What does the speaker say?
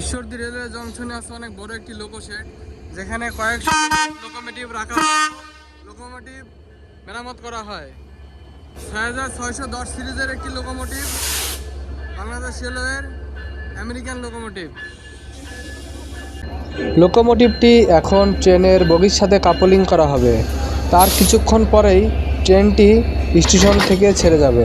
Ishwardi railway জংশনে আছে অনেক বড় একটি লোকো শেড যেখানে কয়েকশো লোকোমোটিভ রাখা লোকোমোটিভ মেরামত করা হয়। ছয় হাজার ছয়শো দশ সিরিজের একটি লোকোমোটিভ বাংলাদেশ রেলওয়ের আমেরিকান লোকোমোটিভ লোকোমোটিভটি এখন ট্রেনের বগির সাথে কাপলিং করা হবে। তার কিছুক্ষণ পরেই ট্রেনটি স্টেশন থেকে ছেড়ে যাবে।